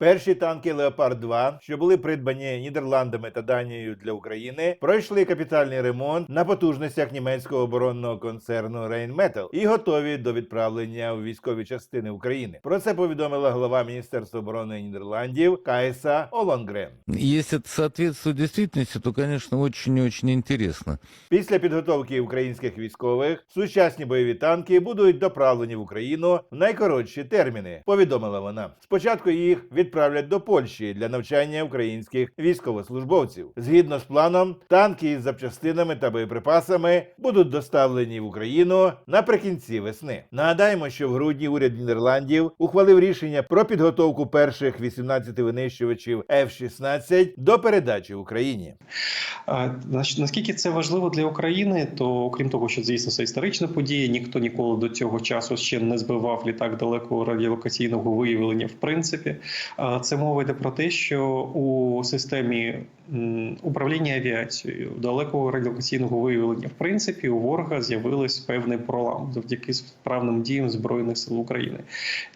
Перші танки Леопард 2 що були придбані Нідерландами та Данією для України, пройшли капітальний ремонт на потужностях німецького оборонного концерну Rheinmetall і готові до відправлення у військові частини України. Про це повідомила глава Міністерства оборони Нідерландів Кайса Олонгрен. Это соответствует действительности, то, и очень интересно. Після підготовки українських військових сучасні бойові танки будуть доправлені в Україну в найкоротші терміни. Повідомила вона. Спочатку їх відправлять до Польщі для навчання українських військовослужбовців. Згідно з планом, танки із запчастинами та боєприпасами будуть доставлені в Україну наприкінці весни. Нагадаємо, що в грудні уряд Нідерландів ухвалив рішення про підготовку перших 18 винищувачів F-16 до передачі Україні. Наскільки це важливо для України, то окрім того, що звісно це історична подія, ніхто ніколи до цього часу ще не збивав літак далекого радіолокаційного виявлення. В принципі, це мова йде про те, що у системі управління авіацією далекого радіолокаційного виявлення, в принципі, у ворога з'явилось певний пролам завдяки справним діям збройних сил України.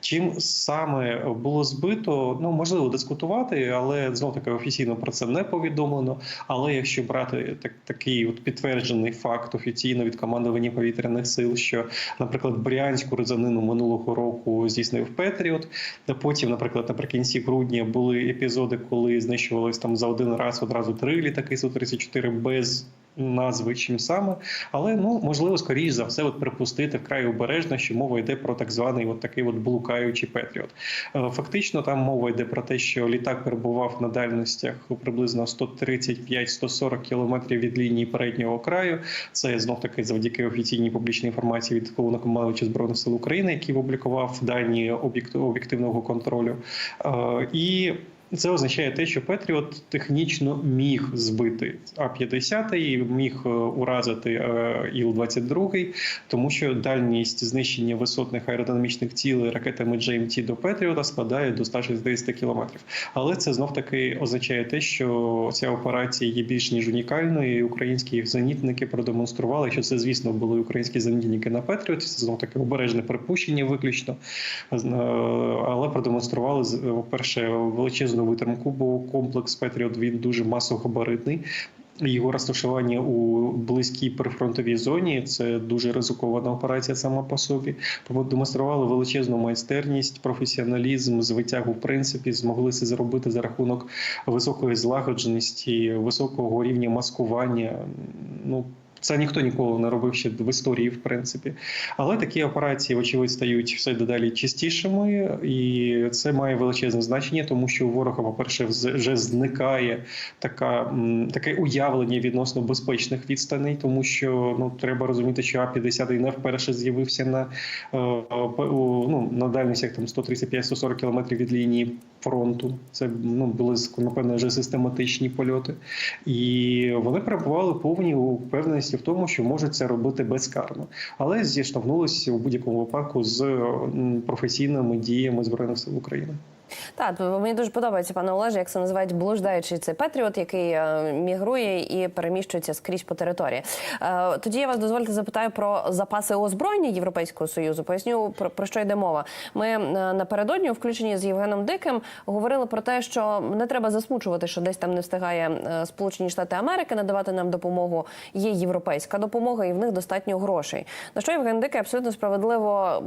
Чим саме було збито, ну можливо дискутувати, але знов таки офіційно про це не повідомлено. Але якщо брати так, такий от підтверджений факт офіційно від командування повітряних сил, що, наприклад, Брянську резанину минулого року здійснив Петріот, потім, наприклад, наприкінці грудня були епізоди, коли знищувались там за один раз одразу три літаки су 34 без. Назви чим саме, але ну можливо, скоріш за все, от припустити вкрай обережно, що мова йде про так званий от такий от блукаючий Петріот. Е, Фактично, там мова йде про те, що літак перебував на дальностях приблизно 135-140 кілометрів від лінії переднього краю. Це знов таки завдяки офіційній публічній інформації від головнокомандувача збройних сил України, який опублікував дані об'єкт- об'єктивного контролю. Е, І це означає те, що Петріот технічно міг збити А-50 і міг е, уразити е, Іл-22, тому що дальність знищення висотних аеродинамічних цілей ракетами GMT до Петріота складає до 160 кілометрів. Але це знов таки означає те, що ця операція є більш ніж унікальною. і Українські зенітники продемонстрували, що це, звісно, були українські зенітники на Петріоті. Це знов таки обережне припущення, виключно Е, але продемонстрували по-перше, величезну витримку, бо комплекс Петріот він дуже масогабаритний. Його розташування у близькій прифронтовій зоні це дуже ризикована операція сама по собі. Продемонстрували величезну майстерність, професіоналізм, звитягу, в принципі, змогли це зробити за рахунок високої злагодженості, високого рівня маскування. Ну це ніхто ніколи не робив ще в історії, в принципі. Але такі операції, вочевидь, стають все дедалі частішими, і це має величезне значення, тому що у ворога, по-перше, вже зникає така, таке уявлення відносно безпечних відстаней, тому що ну треба розуміти, що А-50 не вперше з'явився на, е, ну, на дальностях там 135-140 кілометрів від лінії фронту. Це ну були напевно вже систематичні польоти, і вони перебували повні упевненості в тому, що можуть це робити безкарно, але зіштовхнулися у будь-якому випадку з професійними діями збройних сил України. Так, мені дуже подобається, пане Олеже, як це називають блуждаючий цей Петріот, який е, мігрує і переміщується скрізь по території. Е, тоді я вас дозвольте запитаю про запаси озброєння Європейського союзу. Поясню про, про що йде мова. Ми е, напередодні у включенні з Євгеном Диким говорили про те, що не треба засмучувати, що десь там не встигає Сполучені Штати Америки надавати нам допомогу. Є європейська допомога, і в них достатньо грошей. На що Євген Дикий абсолютно справедливо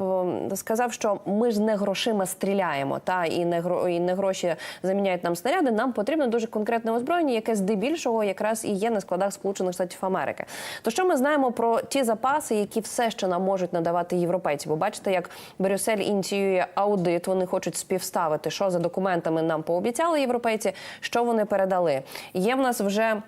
сказав, що ми ж не грошима стріляємо, та і не гро і не гроші заміняють нам снаряди. Нам потрібно дуже конкретне озброєння, яке здебільшого якраз і є на складах Сполучених Штатів Америки. То що ми знаємо про ті запаси, які все ще нам можуть надавати європейці? Бо бачите, як Брюссель ініціює аудит, вони хочуть співставити, що за документами нам пообіцяли європейці, що вони передали. Є в нас вже.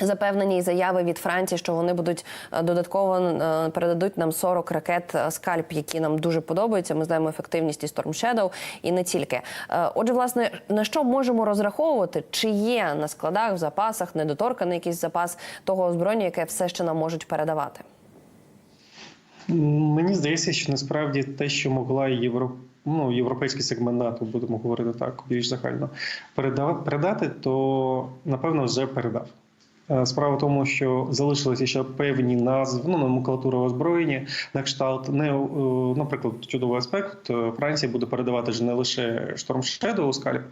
Запевнені заяви від Франції, що вони будуть е, додатково е, передадуть нам 40 ракет е, скальп, які нам дуже подобаються. Ми знаємо ефективність і Storm Shadow, і не тільки. Отже, власне, на що можемо розраховувати? Чи є на складах в запасах недоторканий якийсь запас того озброєння, яке все ще нам можуть передавати? Мені здається, що насправді те, що могла Євро... ну, європейський сегмент НАТО, будемо говорити так, більш загально, передав... передати, то напевно вже передав. Е, Справа в тому, що залишилися ще певні назви, ну, номенклатура озброєння, на кшталт, не, е, наприклад, чудовий аспект. е, Франція буде передавати ж не лише Storm Shadow скальп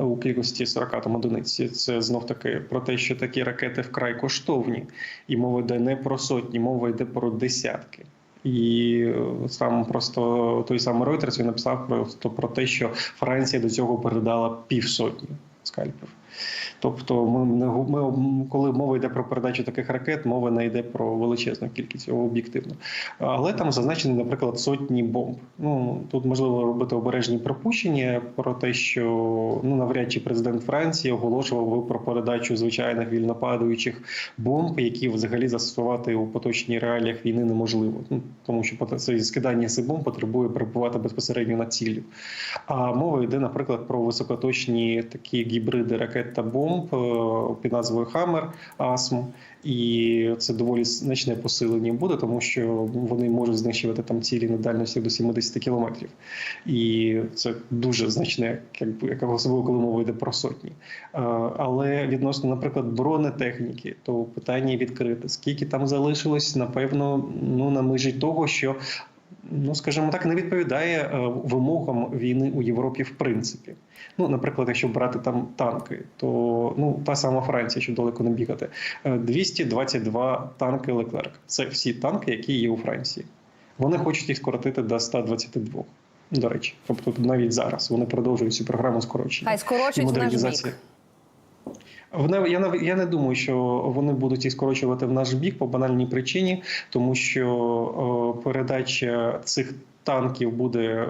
у кількості 40 там одиниць. Це знов таки про те, що такі ракети вкрай коштовні, і мова йде не про сотні, мова йде про десятки. І сам просто той самий Reuters він написав просто про те, що Франція до цього передала півсотні скальпів. Тобто, ми, ми, коли мова йде про передачу таких ракет, мова не йде про величезну кількість об'єктивно. Але там зазначені, наприклад, сотні бомб. Ну тут можливо робити обережні припущення про те, що ну навряд чи президент Франції оголошував би про передачу звичайних вільнопадаючих бомб, які взагалі застосувати у поточній реаліях війни неможливо. Ну тому що скидання цих бомб потребує перебувати безпосередньо на ціллю. А мова йде, наприклад, про високоточні такі гібриди ракет та бомб е, під назвою Хаммер АСМ. І це доволі значне посилення буде, тому що вони можуть знищувати там цілі на дальності до 70 кілометрів. І це дуже значне, як особливо, коли мова йде про сотні. Е, Але відносно, наприклад, бронетехніки, то питання відкрите. Скільки там залишилось, напевно, ну на межі того, що ну скажімо так, не відповідає е, вимогам війни у Європі в принципі. Ну, наприклад, якщо брати там танки, то ну та сама Франція, щоб далеко не бігати, е, 222 танки Леклерк. Це всі танки, які є у Франції. Вони хочуть їх скоротити до 122. До речі, тобто навіть зараз вони продовжують цю програму скорочення Хай скорочують. Вони, я, я не думаю, що вони будуть їх скорочувати в наш бік по банальній причині, тому що передача цих танків буде е,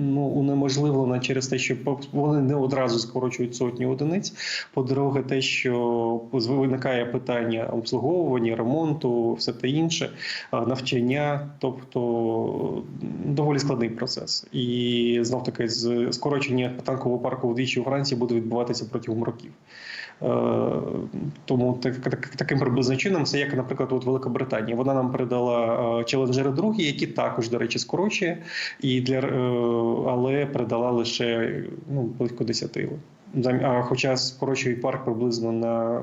ну, унеможливлена через те, що вони не одразу скорочують сотні одиниць. По-друге, те, що виникає питання обслуговування, ремонту, все те інше, е, навчання, тобто доволі складний процес. І знов таки скорочення танкового парку вдвічі у Франції буде відбуватися протягом років. Е, Тому так, так, таким приблизно чином, це як, наприклад, от Велика Британія. Вона нам передала челенджери другі, які також, до речі, скорочує, і для, е, але передала лише ну, близько 10. А хоча скорочує парк приблизно на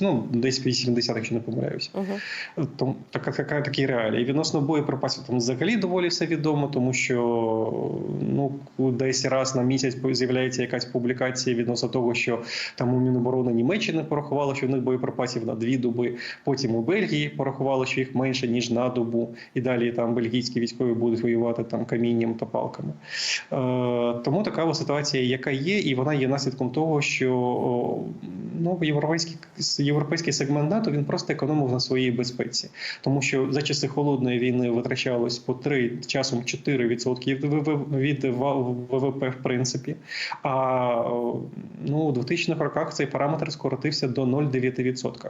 ну, десь 80, якщо не помиляюся. Угу. Тому така, така такі реалії. Відносно боєприпасів там взагалі доволі все відомо, тому що ну десь раз на місяць з'являється якась публікація відносно того, що там у Міноборони Німеччини порахувало, що в них боєприпасів на дві доби. Потім у Бельгії порахувало, що їх менше ніж на добу, і далі там бельгійські військові будуть воювати там камінням та палками. Е, тому така ситуація, яка є, і вона є наслідком того, що ну європейський європейський сегмент НАТО він просто економив на своїй безпеці, тому що за часи холодної війни витрачалось по 3, часом 4% від ВВ ВВП в принципі. А ну у 2000-х роках цей параметр скоротився до 0,9%.